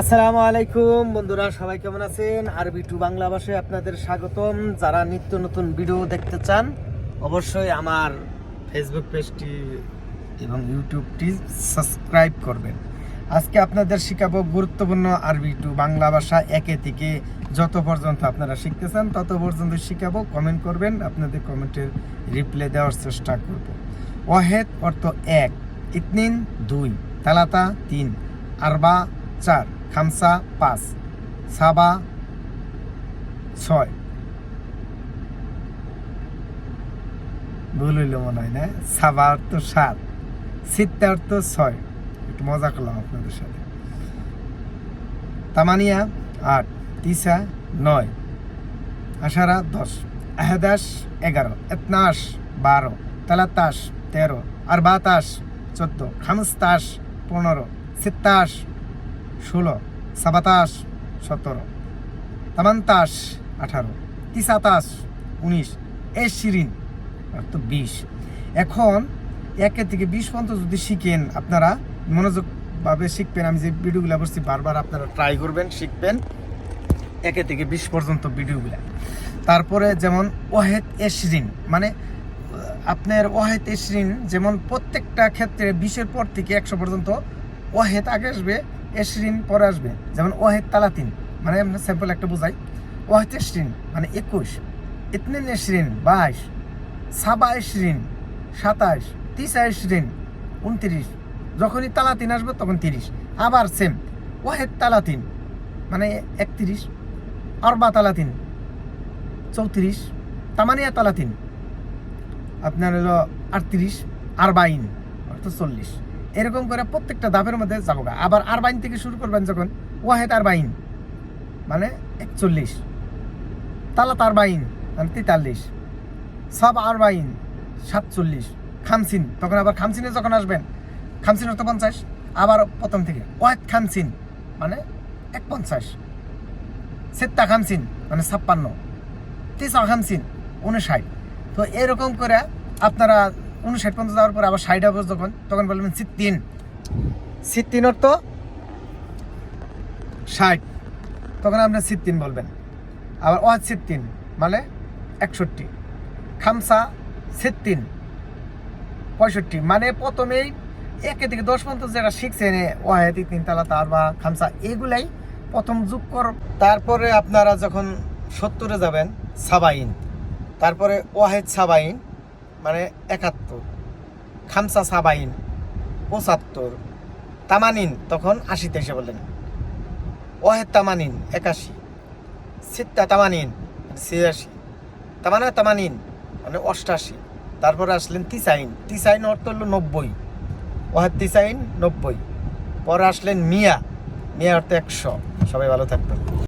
আসসালামু আলাইকুম, বন্ধুরা, সবাই কেমন আছেন? আরবি টু বাংলা ভাষায় আপনাদের স্বাগতম। যারা নিত্য নতুন ভিডিও দেখতে চান, অবশ্যই আমার ফেসবুক পেজটি এবং ইউটিউবটি সাবস্ক্রাইব করবেন। আজকে আপনাদের শেখাবো গুরুত্বপূর্ণ আরবি টু বাংলা ভাষা একে থেকে যত পর্যন্ত আপনারা শিখতে চান, তত পর্যন্ত শিখাবো। কমেন্ট করবেন, আপনাদের কমেন্টের রিপ্লাই দেওয়ার চেষ্টা করব। ওয়াহেদ অর্থ এক, ইতনিন দুই, তালাতা তিন, আরবা চার। খামসা পাঁচ, সাবা ছয়। ভুল হইল মনে হয় না, সাবা অর্থ সাত, সিত্তা অর্থ ছয়। একটু মজা করলাম আপনাদের সাথে। তামানিয়া আট, তিসা নয় আষাঢ়া দশ, আহাদাস এগারো এতনাশ বারো, তালাতাস তেরো আর বাতাস চোদ্দ, খামস্তাস পনেরো, সিত্তাস ষোলো সাবাতাস সতেরো তামান্তাস আঠারো তিসাতাস উনিশ এশিরিন তো বিশ। এখন একে থেকে বিশ পর্যন্ত যদি শিখেন, আপনারা মনোযোগভাবে শিখবেন। আমি যে ভিডিওগুলো বলছি বারবার আপনারা ট্রাই করবেন, শিখবেন। একে থেকে বিশ পর্যন্ত ভিডিওগুলা। তারপরে যেমন ওয়াহেদ এশরিন মানে আপনার ওয়াহেদ এশরিন যেমন প্রত্যেকটা ক্ষেত্রে বিশের পর থেকে একশো পর্যন্ত ওয়াহেদ আগে আসবে এশরিন পরে আসবে। যেমন ওয়াহেদ তালাতিন মানে আমরা স্যাম্পল একটা বোঝাই। ওয়াহেদ এশরিন মানে একুশ। ইতনিন এশরিন বাইশ। সাবা এশরিন সাতাশ। তিসা এশরিন উনত্রিশ। যখনই তালাতিন আসবে তখন তিরিশ। আবার সেম ওয়াহেদ তালাতিন মানে একত্রিশ। আরবা তালাতিন, চৌত্রিশ। তামানিয়া তালাতিন, আপনার হলো আটত্রিশ। আরবাইন, অর্থাৎ চল্লিশ। এরকম করে প্রত্যেকটা ধাপের মধ্যে যাব। আবার আরবাইন থেকে শুরু করবেন যখন, ওয়াহেদ আরবাইন মানে একচল্লিশ। তালাত আরবাইন মানে তেতাল্লিশ। সব আরবাইন, সাতচল্লিশ। খামসিন, তখন আবার খামসিনে যখন আসবেন, খামসিন অর্থ পঞ্চাশ। আবার প্রথম থেকে, ওয়াহেদ খামসিন মানে এক পঞ্চাশ সেত্তা খামসিন মানে ছাপ্পান্ন। তিসা খামসিন উনষাট তো এরকম করে আপনারা উনষাট পর্যন্ত যাওয়ার পর আবার ষাট হবে যখন, তখন বলবেন সিত্তিন সিত্তিন অর্থ ষাট। তখন আপনি সিত্তিন বলবেন। আবার ওয়াজ সিত্তিন মানে একষট্টি। খামসা সিত্তিন পঁয়ষট্টি। মানে প্রথমেই একে থেকে দশ পর্যন্ত যেটা শিখছেন ওয়াহেদ তিন, তালা, তার, বা, খামসা, এগুলাই প্রথম যুগ কর তারপরে আপনারা যখন সত্তরে যাবেন সাবাইন, তারপরে ওয়াহেদ সাবাইন মানে একাত্তর, খামসা সাবাইন, পঁচাত্তর, তামানিন, তখন আশিতে এসে বললেন। ওয়াহেদ তামানিন, একাশি। সিত্তা তামানিন মানে ছিয়াশি। তামানা তামানিন মানে অষ্টাশি। তারপরে আসলেন তিসাইন। তিসাইন অর্থ হলো নব্বই। ওয়াহেদ তিসাইন, নব্বই। পরে আসলেন মিয়া। মিয়া অর্থ একশো। সবাই ভালো থাকবেন।